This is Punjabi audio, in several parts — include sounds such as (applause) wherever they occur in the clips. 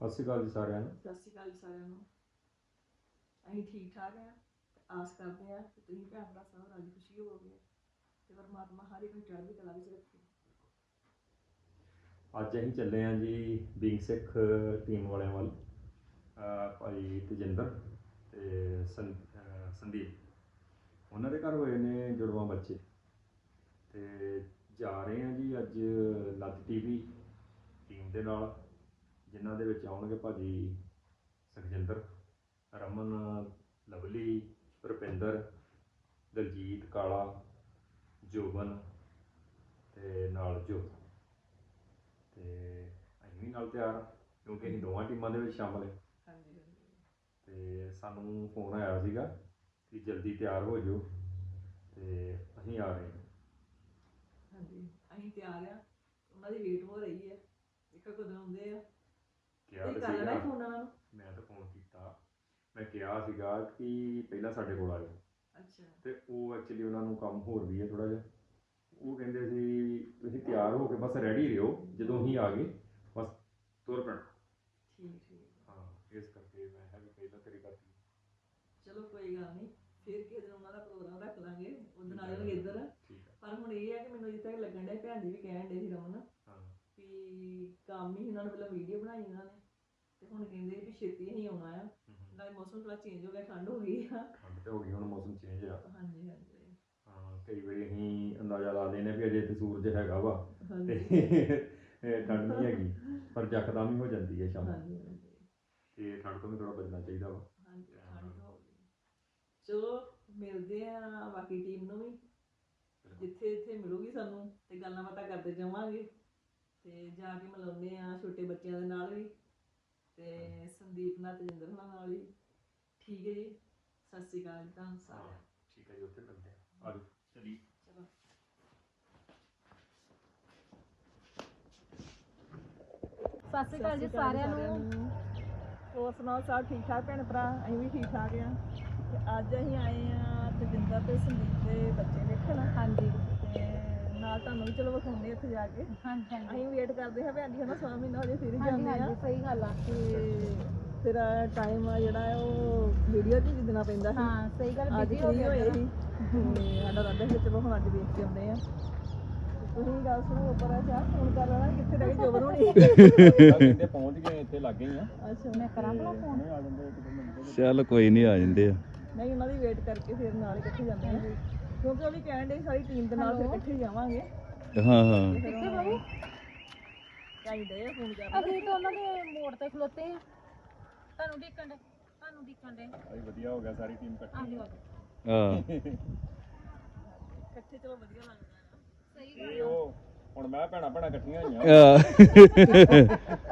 ਸਤਿ ਸ਼੍ਰੀ ਅਕਾਲ ਜੀ ਸਾਰਿਆਂ ਨੂੰ। ਸਤਿ ਸ਼੍ਰੀ ਅਕਾਲ ਜੀ ਸਾਰਿਆਂ ਨੂੰ। ਅਸੀਂ ਠੀਕ ਠਾਕ ਆ ਆਸ ਕਰਦੇ ਆ ਕਿ ਤੁਸੀਂ ਭੈਣ ਭਰਾ ਸਭ ਰਾਜੀ ਖੁਸ਼ੀ ਹੋਵੋਗੇ ਤੇ ਪਰਮਾਤਮਾ ਹਰ ਇੱਕ ਨੂੰ ਚੜ੍ਹਦੀ ਕਲਾ ਵਿੱਚ ਰੱਖੇ। ਅੱਜ ਅਸੀਂ ਚੱਲੇ ਹਾਂ ਜੀ ਬਿੰਗ ਸਿੱਖ ਟੀਮ ਵਾਲਿਆਂ ਵੱਲ ਭਾਈ ਤਜਿੰਦਰ ਤੇ ਸੰਦੀਪ। ਉਹਨਾਂ ਦੇ ਘਰ ਹੋਏ ਨੇ ਜੁੜਵਾਂ ਬੱਚੇ। ਤੇ ਜਾ ਰਹੇ ਹਾਂ ਜੀ ਅੱਜ ਲੱਜ ਟੀਵੀ ਟੀਮ ਦੇ ਨਾਲ। ਜਿਨ੍ਹਾਂ ਦੇ ਵਿੱਚ ਆਉਣਗੇ ਭਾਜੀ ਸੁਖਜਿੰਦਰ ਰਮਨ ਲਵਲੀ ਰੁਪਿੰਦਰ ਦਲਜੀਤ ਕਾਲਾ ਜੋਬਨ ਤੇ ਨਾਲ ਜੋਤ। ਤੇ ਅਸੀਂ ਵੀ ਨਾਲ ਤਿਆਰ ਕਿਉਂਕਿ ਅਸੀਂ ਦੋਵਾਂ ਟੀਮਾਂ ਦੇ ਵਿੱਚ ਸ਼ਾਮਲ ਹਾਂ ਹਾਂਜੀ ਹਾਂਜੀ। ਤੇ ਸਾਨੂੰ ਫੋਨ ਆਇਆ ਸੀਗਾ ਕਿ ਜਲਦੀ ਤਿਆਰ ਹੋ ਜਾਓ ਤੇ ਅਸੀਂ ਆ ਰਹੇ ਹਾਂ। ਹਾਂਜੀ ਅਸੀਂ ਤਿਆਰ ਆ। ਉਹਨਾਂ ਦੀ ਵੇਟ ਹੋ ਰਹੀ ਹੈ। ਦੇਖੋ ਕਦੋਂ ਆਉਂਦੇ ਆ। ਕਿਹਾ ਤਾਂ ਕਰ ਸੀਗਾ। ਫੋਨ ਉਹਨਾਂ ਨੂੰ। ਮੈਂ ਤਾਂ ਫੋਨ ਕੀਤਾ। ਮੈਂ ਕਿਹਾ ਸੀਗਾ ਕਿ ਪਹਿਲਾਂ ਸਾਡੇ ਕੋਲ ਆਇਓ। ਅੱਛਾ। ਤੇ ਉਹ ਐਕਚੁਅਲੀ ਉਹਨਾਂ ਨੂੰ ਕੰਮ ਹੋਰ ਵੀ ਹੈ ਥੋੜਾ ਜਿਹਾ। ਉਹ ਕਹਿੰਦੇ ਸੀ ਤੁਸੀਂ ਤਿਆਰ ਹੋ ਕੇ ਬਸ ਰੈਡੀ ਰਹੋ ਜਦੋਂ ਅਸੀਂ ਆ ਗਏ ਬਸ ਤੁਰ ਪੈਣਾ। ਠੀਕ ਠੀਕ। ਹਾਂ ਇਸ ਕਰਕੇ ਮੈਂ ਕਿਹਾ ਵੀ ਪਹਿਲਾਂ ਤੇਰੀ ਕਰਤੀ ਚਲੋ ਕੋਈ ਗੱਲ ਨਹੀਂ ਫਿਰ ਕਿਸੇ ਦਿਨ ਉਹਨਾਂ ਦਾ ਪ੍ਰੋਗਰਾਮ ਰੱਖ ਲਾਂਗੇ ਉਦੋਂ ਆ ਜਾਣਗੇ ਇੱਧਰ। ਠੀਕ ਹੈ ਪਰ ਹੁਣ ਇਹ ਹੈ ਕਿ ਮੈਨੂੰ ਤੱਕ ਲੱਗਣ ਡਿਆ ਭੈਣ ਜੀ ਵੀ ਕਹਿਣ ਡੇ ਸੀ ਰਮਨ ਹਾਂ। ਵੀ ਕੰਮ ਹੀ ਉਹਨਾਂ ਨੇ ਪਹਿਲਾਂ ਵੀਡੀਓ ਬਣਾਈ ਉਹਨਾਂ ਨੇ। ਤੇ ਹੁਣ ਕਹਿੰਦੇ ਵੀ ਛੇਤੀ ਹੀ ਆਉਣਾ ਆ। ਨਾਲੇ ਮੌਸਮ ਥੋੜਾ ਚੇਂਜ ਹੋ ਗਿਆ ਠੰਡ ਹੋ ਗਈ ਆ। ਠੰਡ ਤੇ ਹੋ ਗਈ ਹੁਣ ਮੌਸਮ ਚੇਂਜ ਆ। ਹਾਂਜੀ ਹਾਂਜੀ। ਹਾਂ ਕਈ ਵਾਰੀ ਅਸੀਂ ਅੰਦਾਜ਼ਾ ਲਾ ਲੈਨੇ ਵੀ ਅਜੇ ਤੇ ਸੂਰਜ ਹੈਗਾ ਵਾ ਤੇ ਠੰਡ ਨਹੀਂ ਹੈਗੀ ਪਰ ਯਕਦਮ ਹੀ ਹੋ ਜਾਂਦੀ ਹੈ ਸ਼ਾਮ। ਨੂੰ ਹਾਂਜੀ ਹਾਂਜੀ। ਤੇ ਠੰਡ ਤੋਂ ਵੀ ਥੋੜਾ ਬਚਣਾ ਚਾਹੀਦਾ ਵਾ। ਹਾਂਜੀ ਠੰਡ ਹੋ ਗਈ। ਚਲੋ ਮਿਲਦੇ ਆ ਬਾਕੀ ਟੀਮ ਨੂੰ ਵੀ। ਜਿੱਥੇ ਜਿੱਥੇ ਮਿਲੂਗੀ ਸਾਨੂੰ ਤੇ ਗੱਲਾਂ ਬਾਤਾਂ ਕਰਦੇ ਜਾਵਾਂਗੇ। ਤੇ ਜਾ ਕੇ ਮਿਲਾਉਂਦੇ ਆ ਛੋਟੇ ਬੱਚਿਆਂ ਦੇ ਨਾਲ ਵੀ। ਤੇ ਸੰਦੀਪ ਨਾਲ ਤਜਿੰਦਰ ਹੁਣਾਂ ਨਾਲ ਵੀ ਠੀਕ ਹੈ ਜੀ। ਸਤਿ ਸ਼੍ਰੀ ਅਕਾਲ ਜੀ ਤੁਹਾਨੂੰ ਸਾਰਿਆਂ ਨੂੰ। ਠੀਕ ਹੈ ਜੀ ਉੱਥੇ ਮਿਲਦੇ ਆ ਆਜੋ ਚਲੀ ਚਲੋ। ਸਤਿ ਸ਼੍ਰੀ ਅਕਾਲ ਜੀ ਸਾਰਿਆਂ ਨੂੰ। ਹੋਰ ਸੁਣਾਓ ਸਭ ਠੀਕ ਠਾਕ ਭੈਣ ਭਰਾ? ਅਸੀਂ ਵੀ ਠੀਕ ਠਾਕ ਆ। ਤੇ ਅੱਜ ਅਸੀਂ ਆਏ ਆ ਤਜਿੰਦਰ ਤੇ ਸੰਦੀਪ ਦੇ ਬੱਚੇ ਵੇਖਣ। ਹਾਂਜੀ। ਤੇ ਨਾਲ ਤੁਹਾਨੂੰ ਵੀ ਚਲੋ ਵਿਖਾਉਂਦੇ ਉੱਥੇ ਜਾ ਕੇ। ਹਾਂਜੀ ਹਾਂਜੀ। ਅਸੀਂ ਵੇਟ ਕਰਦੇ ਹਾਂ ਭੈਣ ਜੀ ਹਨਾ ਸਵਾ ਮਹੀਨਾ ਹੋ ਜੇ ਫਿਰ ਹੀ ਹਾਂਜੀ ਜਾਂਦੇ ਆ। ਹਾਂਜੀ ਸਹੀ ਗੱਲ ਆ ਤੇ ਫਿਰ ਟਾਈਮ ਆ ਜਿਹੜਾ ਹੈ ਉਹ ਵੀਡੀਓ 'ਚ ਹੀ ਜਿੱਦਣਾ ਪੈਂਦਾ ਸੀ। ਹਾਂ ਸਹੀ ਗੱਲ ਅੱਜ ਬਿਜ਼ੀ ਹੋ ਫ੍ਰੀ ਹੋਏ ਗਿਆ ਸੀ। ਤੇ ਸਾਡਾ ਰੱਦ ਹੈ ਚਲੋ ਹੁਣ ਅੱਜ ਦੇਖ ਕੇ ਆਉਂਦੇ ਆ। ਤੁਸੀਂ ਗੱਲ ਸੁਣੋ ਉੱਪਰ ਆ ਚਾਹ ਫੋਨ ਕਰ ਲੈਣਾ ਕਿੱਥੇ ਰਹਿ ਗਈ ਜੋਬਰ ਹੋਣੀ ਕਹਿੰਦੇ ਪਹੁੰਚ ਗਏ ਇੱਥੇ ਲੱਗੇ ਹੀ ਆ। ਅੱਛਾ। ਮੈਂ ਕਰਾਂ ਭਲਾ ਫੋਨ ਆ ਜਾਂਦੇ ਇੱਕ ਦੋ ਮਿੰਟ ਚੱਲ ਕੋਈ ਨਹੀਂ ਆ ਜਾਂਦੇ ਆ। ਨਹੀਂ ਉਹਨਾਂ ਦੀ ਵੇਟ ਕਰਕੇ ਫਿਰ ਨਾਲ ਹੀ ਇਕੱਠੇ ਜਾਂਦੇ ਆ। ਕਿਉਂਕਿ ਉਹ ਵੀ ਕਹਿਣ ਦੇ ਸਾਰੀ ਟੀਮ ਦੇ ਨਾਲ ਫਿਰ ਇਕੱਠੇ ਜਾਵਾਂਗੇ। ਹਾਂ ਹਾਂ। ਕਿੱਥੇ ਬਾਬੂ? ਚਾਹੀਦੇ ਆ ਫੋਨ ਕਰ ਅਸੀਂ ਤਾਂ ਉਹਨਾਂ ਦੇ ਮੋੜ ਤੇ ਖਲੋਤੇ ਆ। ਤੁਹਾਨੂੰ ਢੀਕਣ ਦੇ ਤੁਹਾਨੂੰ ਢੀਕਣ ਦੇ ਭਾਈ ਵਧੀਆ ਹੋ ਗਿਆ ਸਾਰੀ ਟੀਮ ਇਕੱਠੀ। ਆਹੋ ਹਾਂ। ਇਕੱਠੇ ਚਲੋ ਵਧੀਆ ਲੱਗਦਾ ਹੈ ਸਹੀ ਇਹ ਉਹ ਹੁਣ ਮੈਂ ਭੈਣਾ ਭੈਣਾ ਇਕੱਠੀਆਂ ਹੋਈਆਂ। ਆਹ।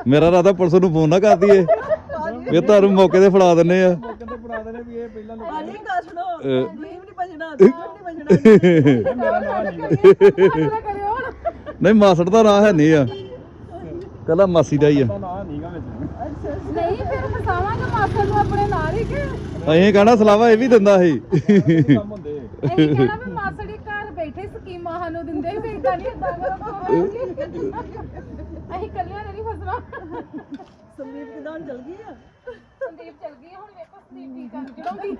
ਮੇਰਾ ਰਾਤਾ ਪੁਲਿਸ ਨੂੰ ਫੋਨ ਨਾ ਕਰਦੀ ਏ। ਵੀ ਤੁਹਾਨੂੰ ਮੌਕੇ ਤੇ ਫੜਾ ਦਿੰਨੇ ਆ। ਕਹਿੰਦੇ ਫੜਾ ਦੇਣੇ ਵੀ ਇਹ ਪਹਿਲਾਂ ਅੱਜ ਵੀ ਗੱਲ ਸੁਣੋ। ਬਲੀਵ ਨਹੀਂ ਭਜਣਾ ਤੂੰ ਨਹੀਂ ਭਜਣਾ। (laughs) ਮੇਰਾ ਨਾਮ ਨਹੀਂ ਨਾ ਕਰਿਓ। ਹੁਣ ਨਹੀਂ ਮਾਸੜ ਦਾ ਨਾਂ ਹੈ ਨਹੀਂ ਆ। ਕੱਲਾ ਮਾਸੀ ਦਾ ਹੀ ਆ। ਨਾ ਨਹੀਂਗਾ ਵਿੱਚ ਨਹੀਂ ਫਿਰ ਫਸਾਵਾਂਗੇ ਮਾਸਟਰ ਨੂੰ ਆਪਣੇ ਨਾਲ ਹੀ ਕਿ? ਅਸੀਂ ਕਹਣਾ ਸਲਾਵਾ ਇਹ ਵੀ ਦਿੰਦਾ ਸੀ। ਕੰਮ ਹੁੰਦੇ ਅਸੀਂ ਕਹਿਣਾ ਵੀ ਮਾਸੜੀ ਘਰ ਬੈਠੇ ਸਕੀਮਾਂ ਸਾਨੂੰ ਦਿੰਦੇ ਵੀ ਇਦਾਂ ਨਹੀਂ ਇਦਾਂ ਕਰੋ ਅਸੀਂ ਕੱਲਿਆਂ ਨੇ ਨਹੀਂ ਫਸਣਾ। ਸੰਦੀਪ ਕਿਦਾਂ ਹੁਣ ਚਲ ਗਈ ਆ? ਸੰਦੀਪ ਚਲ ਗਈ ਆ, ਹੁਣ ਵੇਖੋ ਸੰਦੀਪ ਕੀ ਕਰਨ ਚੜਾਉਂਦੀ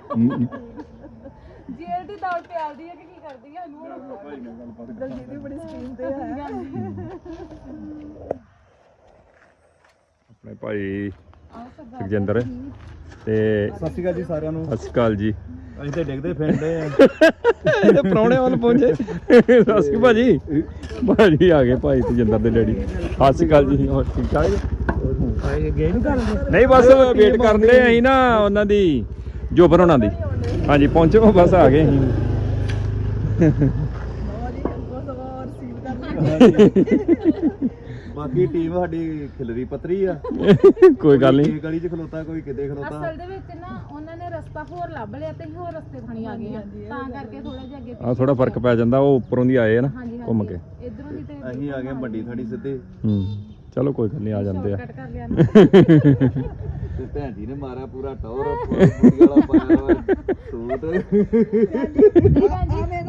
ਜੇਲ੍ਹ ਦੀ ਪਿਆਲਦੀ ਹੈ ਕਿ ਕੀ ਕਰਦੀ ਹੈ ਇਹਨੂੰ ਦਲਜੀਤ ਵੀ ਬੜੀ ਸਕੀਮ ਤੇ ਹੈ ਆਪਣੇ ਭਾਈ ਸੁਖਜਿੰਦਰ। ਤੇ ਸਤਿ ਸ਼੍ਰੀ ਅਕਾਲ ਜੀ ਸਾਰਿਆਂ ਨੂੰ। ਸਤਿ ਸ਼੍ਰੀ ਅਕਾਲ ਜੀ। ਅਸੀਂ ਤੇ ਡਿੱਗਦੇ ਫਿਰਦੇ ਆ। ਪ੍ਰਾਹੁਣੇ ਵੱਲ ਪਹੁੰਚੇ। ਸਤਿ ਸ਼੍ਰੀ ਅਕਾਲ ਭਾਜੀ। ਭਾਜੀ ਆ ਗਏ ਭਾਈ ਤਜਿੰਦਰ ਦੇ ਡੈਡੀ। ਸਤਿ ਸ਼੍ਰੀ ਅਕਾਲ ਜੀ। ਹੋਰ ਠੀਕ ਠਾਕ ਨਹੀਂ ਬਸ ਵੇਟ ਕਰਨ ਦੇ ਅਸੀਂ ਨਾ ਉਹਨਾਂ ਦੀ ਜੋਬਰ ਹੋਣਾ ਦੀ। ਹਾਂਜੀ ਪਹੁੰਚੇ ਬਸ ਆ ਗਏ ਅਸੀਂ ਨਵਾਂ ਜੀ ਬਹੁਤ ਸਵਾਰ ਸੀਲ ਕਰ ਬਾਕੀ ਟੀਮ ਸਾਡੀ ਖਿਲਰੀ ਪਤਰੀ ਆ। ਕੋਈ ਗੱਲ ਨਹੀਂ। ਕੋਈ ਗਲੀ 'ਚ ਖਲੋਤਾ ਕੋਈ ਕਿਤੇ ਖਲੋਤਾ। ਅਸਲ ਦੇ ਵਿੱਚ ਨਾ ਉਹਨਾਂ ਨੇ ਰਸਤਾ ਹੋਰ ਲੱਭ ਲਿਆ ਤੇ ਅਸੀਂ ਹੋਰ ਰਸਤੇ ਥਾਣੀ ਆ ਗਏ ਆ। ਤਾਂ ਕਰਕੇ ਥੋੜਾ ਜਿਹਾ ਅੱਗੇ ਆ ਥੋੜਾ ਫ਼ਰਕ ਪੈ ਜਾਂਦਾ ਉਹ ਉੱਪਰੋਂ ਦੀ ਆਏ ਆ ਨਾ ਹਾਂਜੀ ਘੁੰਮ ਕੇ। ਇਧਰੋਂ ਦੀ ਤੇ ਅਸੀਂ ਆ ਗਏ ਮੰਡੀ ਥਾਣੀ ਸਿੱਧੇ। ਹੂੰ ਚਲੋ ਕੋਈ ਗੱਲ ਨਹੀਂ ਆ ਜਾਂਦੇ ਆ। ਕੱਟ ਕਰ ਲਿਆ। ਨਾ ਤੇ ਭੈਣ ਜੀ ਨੇ ਮਾਰਿਆ ਪੂਰਾ ਟੌਰ ਪੂਰੀ ਵਾਲਾ ਪਾਇਆ ਵਾ ਸੂਟ। ਮੇਰਾ ਬਟੀਕ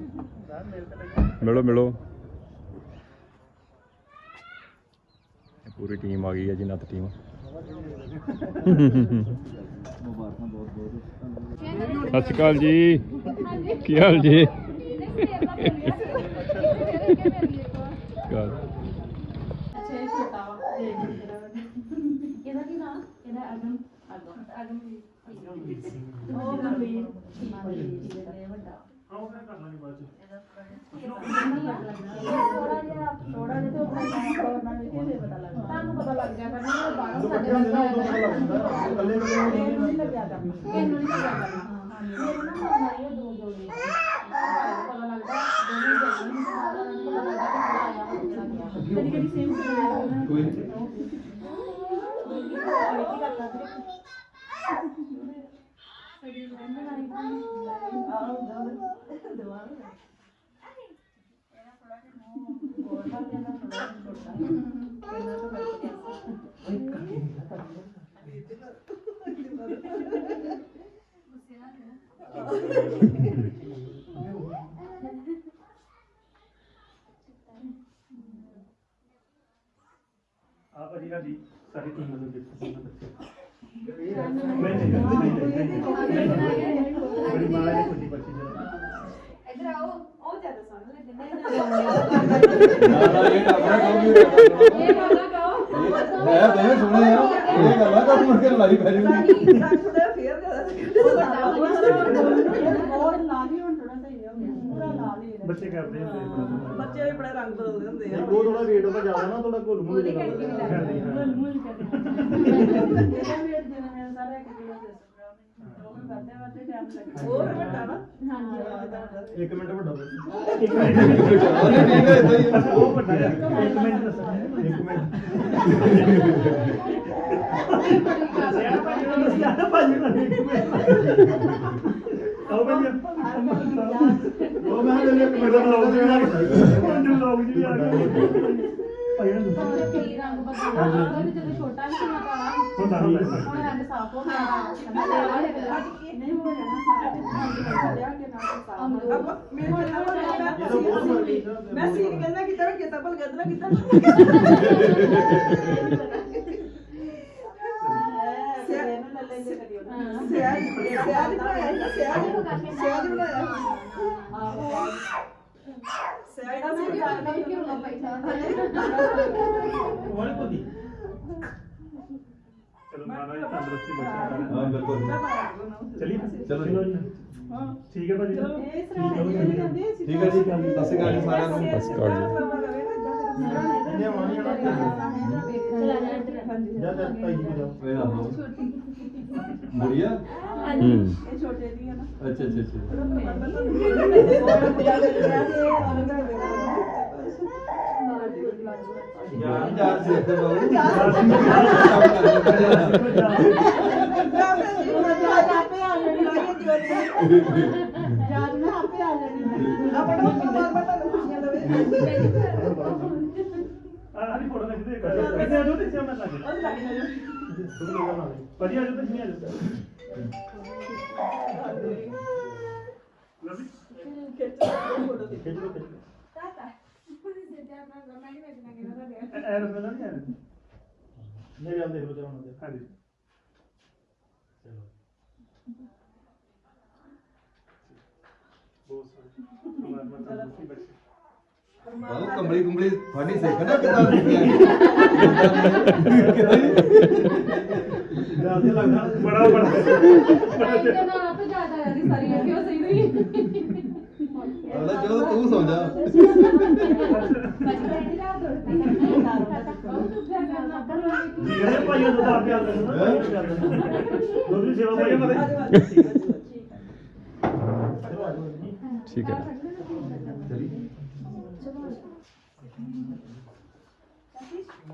ਮਿਲੋ ਮਿਲੋ। ਪੂਰੀ ਟੀਮ ਆ ਗਈ ਹੈ ਜੀ ਨੱਤ ਟੀਮ ਸਤਿ ਸ਼੍ਰੀ ਅਕਾਲ ਜੀ। ਕੀ ਹਾਲ ਜੀ? ਗੱਲ ਅੱਛਾ ਇਹ ਛੋਟਾ ਵਾ ਇਹਦਾ ਕੀ ਨਾਮ ਇਹਦਾ ਅਗਮ ਅਗਮ ਅਗਮ ਉਹ ਗੰਭੀਰ ਇਹ ਵੱਡਾ ਥੋੜਾ ਜਿਹਾ ਥੋੜਾ ਜਿਹਾ ਤੇ ਉਹ ਕਰਨਾ ਵੀ ਕਿਹਦੇ ਪਤਾ ਲੱਗਦਾ ਤੁਹਾਨੂੰ ਪਤਾ ਲੱਗ ਗਿਆ ਕਰਨਾ ਬਾਹਰੋਂ ਸਾਡੇ ਆਇਆ ਕਰਨਾ ਇਹਨੂੰ ਨਹੀਂ ਲੱਗਿਆ ਕਰਨਾ। ਇਹਨੂੰ ਨਹੀਂ ਲੱਗਿਆ ਕਰਨਾ। ਮੇਰੇ ਨਾਲ ਮਾਰੀ ਦੋ ਜੋੜੀ ਪਤਾ ਲੱਗਦਾ ਦੋਨੇ ਜੋੜੀ ਨੂੰ ਪਤਾ ਲੱਗਦਾ ਕਿ ਆਇਆ ਕਦੀ ਕਦੀ ਸੇਮ ਸੀ ਕੋਈ ਆ ਭਾਜੀ ਸਾਡੀ ਸਾਰੀ ਟੀਮ ਨੂੰ ਦੇਖੋ ਕਿੰਨਾ ਬੱਚੇ ਨਹੀਂ ਨਹੀਂ ਨਹੀਂ ਨਹੀਂ ਬੜੀ ਮਾਂ ਨੇ ਖੁਸ਼ੀ ਬੱਚੀ ਜਰਾ ਇਧਰ ਆਓ ਉਹ ਜ਼ਿਆਦਾ ਸੋਹਣਾ ਲੱਗਦਾ ਇਹ ਕਰਨਾ ਕੰਮ ਹੀ ਇਹ ਗਾਣਾ ਗਾਓ ਮੈਂ ਬੜੇ ਸੋਹਣੇ ਆ ਇਹ ਕਰਨਾ ਕੰਮ ਮੁੜ ਕੇ ਲੜਾਈ ਪੈ ਜੂਗੀ ਥੋੜਾ ਫੇਰ ਹੋਰ ਲਾਲ ਹੀ ਹੁਣ ਥੋੜਾ ਸਹੀ ਹੋ ਗਿਆ ਪੂਰਾ ਲਾਲ ਹੀ ਬੱਚੇ ਕਰਦੇ ਹੁੰਦੇ। ਬੱਚੇ ਵੀ ਬੜੇ ਰੰਗ ਬਦਲਦੇ ਹੁੰਦੇ ਆ। ਉਹ ਥੋੜਾ weight ਉਹਦਾ ਜ਼ਿਆਦਾ ਨਾ ਥੋੜਾ ਘੁਲ ਮੁਲ ਜਿਹਾ ਕਰਦੀ ਹਾਂ ਉਹ ਵੀ? ਵੱਡਾ ਨਾ ਇੱਕ ਮਿੰਟ ਵੱਡਾ ਬਸ ਉਹਨੇ ਠੀਕ ਹੈ ਇਦਾਂ ਹੀ ਆ। ਉਹ ਵੱਡਾ ਹੈ ਇੱਕ ਮਿੰਟ ਦੱਸਣਾ ਇੱਕ ਮਿੰਟ। ਸਿਆਣਾ ਭਾਜੀ ਨੂੰ ਸਿਆਣਾ ਭਾਜੀ ਨੂੰ ਇੱਕ ਮਿੰਟ। ਆਓ ਭਾਜੀ ਉਹ ਮੈਂ ਇੱਕ ਮਿੰਟ ਬਲੌਗ ਜੀ। ਆ ਗਿਆ ਬਲੌਗ ਜੀ ਆ ਗਿਆ ਭਾਈ ਨੂੰ ਦੱਸੋ ਕਈ ਰੰਗ ਬਦਲਦਾ ਉਹਦਾ ਵੀ ਜਦੋਂ ਛੋਟਾ ਸੀ ਨਾ ਕਾਲਾ ਹੁੰਦਾ ਹੁੰਦਾ ਹੁਣ ਰੰਗ ਸਾਫ਼ ਹੋ ਗਿਆ ਨਹੀਂ ਹੋ ਜਾਣਾ ਸਾਰਾ ਲਿਆ ਕੇ ਨਾਲ ਸਾਫ਼ ਆਪਾਂ ਮੇਰੇ ਨਾਲ ਮੈਂ ਸੀਨ ਕਹਿੰਦਾ ਕਿਤਾ ਨਾ ਕਿਤਾ ਭਲ ਗਦਨਾ ਕਿਤਾ ਸਿਆਜ ਸਿਆਜ ਬਣਾਇਆ ਸਿਆਜ ਸਿਆਜ ਬਣਾਇਆ ਸਿਆਜ ਦਾ ਸੀ ਵਾਲੇ ਤੋਂ ਦੀ ਚਲੋ ਮਹਾਰਾਜ ਤੰਦਰੁਸਤੀ ਬਖਸ਼ੇ ਹਾਂ ਬਿਲਕੁਲ ਚਲਿਏ ਚਲੋ ਚਲੋ ਜੀ ਠੀਕ ਹੈ ਭਾਜੀ ਠੀਕ ਹੈ ਭਾਜੀ ਠੀਕ ਹੈ ਜੀ ਸਤਿ ਸ਼੍ਰੀ ਅਕਾਲ ਜੀ ਸਾਰਿਆਂ ਨੂੰ ਸਤਿ ਸ਼੍ਰੀ ਅਕਾਲ ਜੀ ਜਾਣਾ ਜਾ ਜਾ ਭਾਈ ਜੀ ਜਾਓ ਵੇ ਆਹੋ ਬੁੜੀਆ ਹੂੰ। ਇਹ ਛੋਟੇ ਦੀ ਹੈ ਨਾ। ਅੱਛਾ ਅੱਛਾ ਅੱਛਾ। ਯਾਰ ਯਾਰ ਸੇ ਤੇ ਬਾਬੂ ਆ ਹਰੀ ਫੋਟੋ ਖਿੱਚ ਦੇ ਕਿੱਥੇ ਆ ਜੋ ਤੇ ਸਿਆ ਮੈਂ ਲੱਗ ਭਾਜੀ ਆ ਜੋ ਤੇ ਨਹੀਂ ਆ ਜੋ ਲਵੀ ਖਿੱਚ ਦੇ ਬਾਬੂ ਕੰਬਲੀ ਕੁੰਬਲੀ ਫਾੜੀ ਸਿੱਖ ਨਾ ਕਿੱਦਾਂ ਜ਼ਿਆਦਾ ਲੱਗਦਾ ਬੜਾ ਬੜਾ ਆਪੇ ਜ਼ਿਆਦਾ ਆ ਰਹੀ ਸਾਰੀ ਕਿਉਂ ਸਹੀ ਨਹੀਂ ਅਗਲਾ ਜੋ ਤੂੰ ਸੌ ਜਾ। ਜਿਹੜੇ ਭਾਈਆਂ ਨੂੰ ਤਾਂ ਪਿਆਰ ਕਰਨਾ ਦੁੱਧ ਦੀ ਸੇਵਾ ਭਾਈ ਠੀਕ ਹੈ। ਚਲੀ। ちゃんと一緒に。